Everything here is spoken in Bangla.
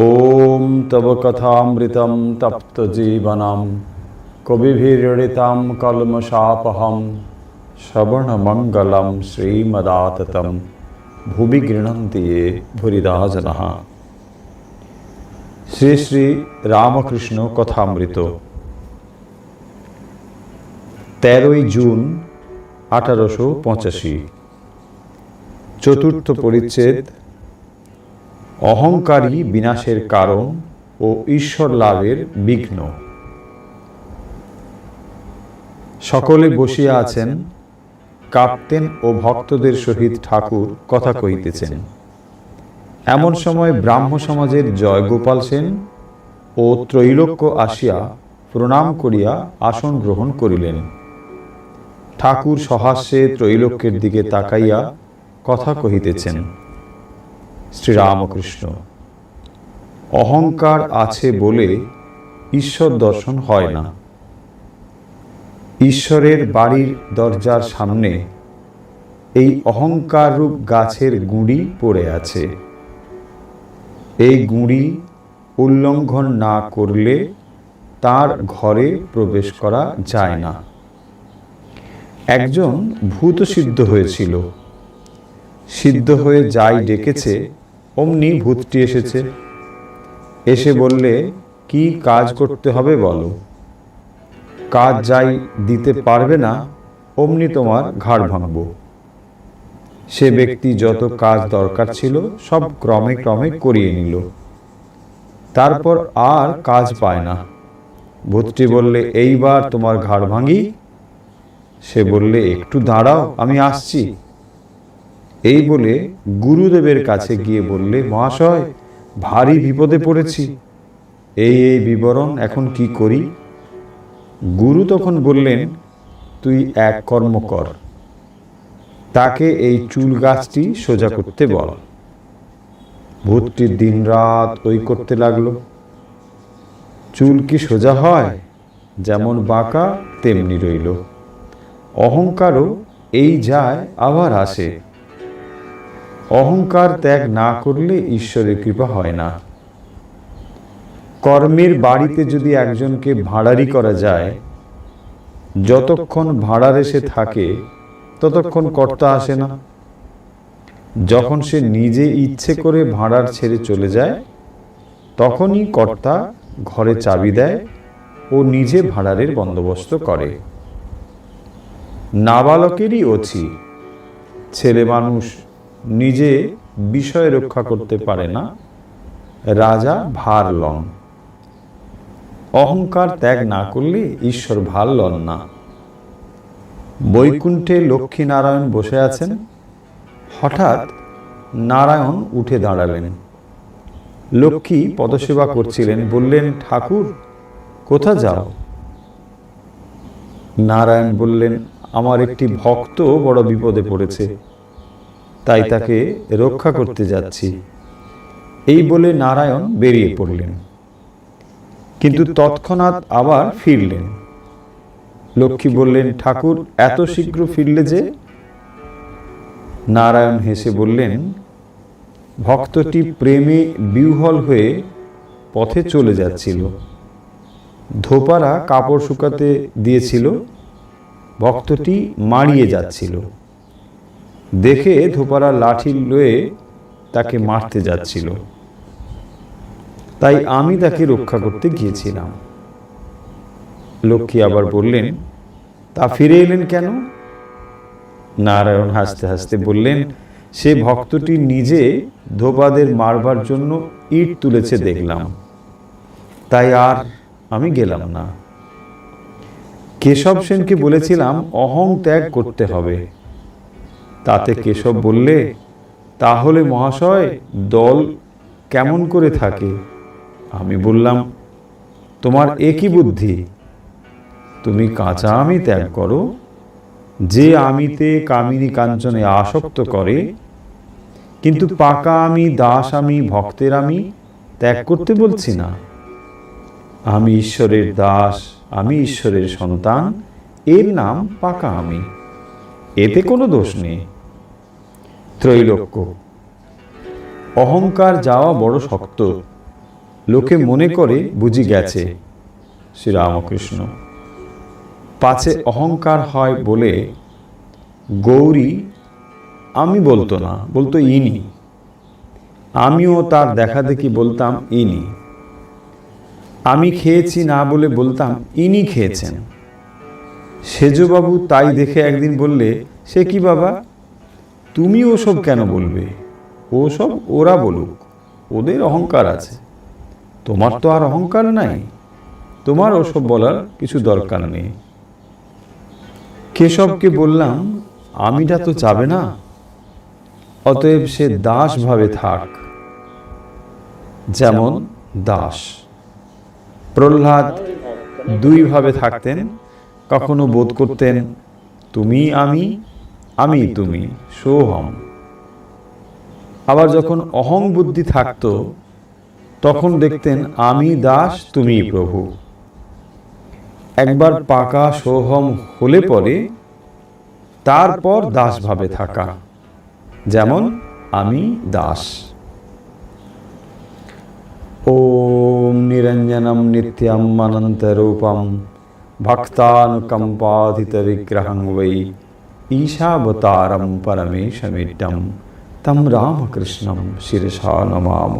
ॐ तव कथामृतं तप्तजीवनं कविभिरीडितं कल्मषापहं श्रवणमङ्गलं श्रीमदाततं ভুবি গৃণন্তি এ ভুরিদা জনঃ শ্রী শ্রী রামকৃষ্ণ কথামৃত তেরোই জুন আঠারোশো পঁচাশি চতুর্থ পরিচ্ছেদ অহংকারী বিনাশের কারণ ও ঈশ্বর লাভের বিঘ্ন। সকলে বসিয়া আছেন, কাঁপতেন ও ভক্তদের সহিত ঠাকুর কথা কহিতেছেন। এমন সময় ব্রাহ্ম সমাজের জয়গোপাল সেন ও ত্রৈলোক্য আসিয়া প্রণাম করিয়া আসন গ্রহণ করিলেন। ঠাকুর সহাস্যে ত্রৈলোক্যের দিকে তাকাইয়া কথা কহিতেছেন শ্রীরামকৃষ্ণ। অহংকার আছে বলে ঈশ্বর দর্শন হয় না। ঈশ্বরের বাড়ির দরজার সামনে এই অহংকার রূপ গাছের গুঁড়ি পড়ে আছে। এই গুঁড়ি উল্লঙ্ঘন না করলে তার ঘরে প্রবেশ করা যায় না। একজন ভূত সিদ্ধ হয়েছিল। সিদ্ধ হয়ে যাই ডেকেছে অমনি ভূতটি এসেছে। এসে বললে, কি কাজ করতে হবে বলো? কাজ যাই দিতে পারবে না, অমনি তোমার ঘাড় ভাঙব। সে ব্যক্তি যত কাজ দরকার ছিল, সব ক্রমে ক্রমে করিয়ে নিল। তারপর আর কাজ পায় না। ভূতটি বললে, এইবার তোমার ঘাড় ভাঙি? সে বললে, একটু দাঁড়াও, আমি আসছি। এই বলে গুরুদেবের কাছে গিয়ে বললে, মহাশয়, ভারী বিপদে পড়েছি। এই এই বিবরণ এখন কি করি? গুরু তখন বললেন, তুই এক কর্ম কর। তাকে এই চুল গাছটি সোজা করতে বল। ভূতটি দিন রাত ওই করতে লাগল। চুল কি সোজা হয়? যেমন বাঁকা, তেমনি রইল। অহংকারও এই যায়, আবার আসে। অহংকার ত্যাগ না করলে ঈশ্বরের কৃপা হয় না। কর্মের বাড়িতে যদি একজনকে ভাড়ারি করা যায়, যতক্ষণ ভাড়ার এসে থাকে, ততক্ষণ কর্তা আসে না। যখন সে নিজে ইচ্ছে করে ভাড়ার ছেড়ে চলে যায়, তখনই কর্তা ঘরে চাবি দেয় ও নিজে ভাড়ারের বন্দোবস্ত করে। নাবালকেরই অছি ছেলে মানুষ নিজে বিষয় রক্ষা করতে পারে না। রাজা ভার লন। অহংকার ত্যাগ না করলে ঈশ্বর ভালো লন না। বৈকুণ্ঠে লক্ষ্মী নারায়ণ বসে আছেন। হঠাৎ নারায়ণ উঠে দাঁড়ালেন। লক্ষ্মী পদসেবা করছিলেন, বললেন, ঠাকুর, কোথা যাও? নারায়ণ বললেন, আমার একটি ভক্ত বড় বিপদে পড়েছে। তাই তাকে রক্ষা করতে যাচ্ছি। এই বলে নারায়ণ বেরিয়ে পড়লেন। কিন্তু তৎক্ষণাৎ আবার ফিরলেন। লক্ষ্মী বললেন ঠাকুর এত শীঘ্র ফিরলে যে? নারায়ণ হেসে বললেন ভক্তটি প্রেমে বিহ্বল হয়ে পথে চলে যাচ্ছিল। ধোপারা কাপড় শুকাতে দিয়েছিল। ভক্তটি মারিয়ে যাচ্ছিল। দেখে ধোপারা লাঠি লয়ে তাকে মারতে যাচ্ছিল। তাই আমি তাকে রক্ষা করতে গিয়েছিলাম। লক্ষ্মী আবার বললেন তা ফিরে এলেন কেন? নারায়ণ হাসতে হাসতে বললেন সে ভক্তটি নিজে ধোপাদের মারবার জন্য ইট তুলেছে দেখলাম। তাই আর আমি গেলাম না। কেশব সেনকে বলেছিলাম অহং ত্যাগ করতে হবে। তাতে কেশব বললে তাহলে মহাশয় দল কেমন করে থাকে? আমি বললাম তোমার একই বুদ্ধি। তুমি কাঁচা আমি ত্যাগ করো। যে আমিতে কামিনী কাঞ্চনে আসক্ত করে কিন্তু পাকা আমি দাস আমি ভক্তের আমি ত্যাগ করতে বলছি না। আমি ঈশ্বরের দাস আমি ঈশ্বরের সন্তান এর নাম পাকা আমি। এতে কোনো দোষ নেই। ত্রৈলোক্য। অহংকার যাওয়া বড় শক্ত। লোকে মনে করে বুঝি গেছে। শ্রীরামকৃষ্ণ। পাছে অহংকার হয় বলে গৌরী আমি বলতো না বলতো ইনি। আমিও তার দেখা দেখি বলতাম ইনি। আমি খেয়েছি না বলে বলতাম ইনি খেয়েছেন। সেজবাবু তাই দেখে একদিন বললে, সে কি বাবা? তুমি ওসব কেন বলবে? ওসব ওরা বলুক, ওদের অহংকার আছে। তোমার তো আর অহংকার নাই, তোমার ওসব বলার কিছু দরকার নেই। কেশবকে বললাম, আমিটা তো চাবে না, অতএব সে দাস ভাবে থাক। যেমন দাস। প্রহ্লাদ দুই ভাবে থাকতেন কখনো বোধ করতেন, তুমি আমি আমি তুমি, সোহম। আবার যখন অহং বুদ্ধি থাকতো, তখন দেখতেন, আমি দাস, তুমি প্রভু। একবার পাকা সোহম হলে পরে, তারপর দাস ভাবে থাকা, যেমন, আমি দাস। ওম নিরঞ্জনম নিত্যম অনন্তরূপম বিগ্রহং বৈ ঈশাবতারম পরমেশমিড্ডম তম রামকৃষ্ণম শিরসা নমাম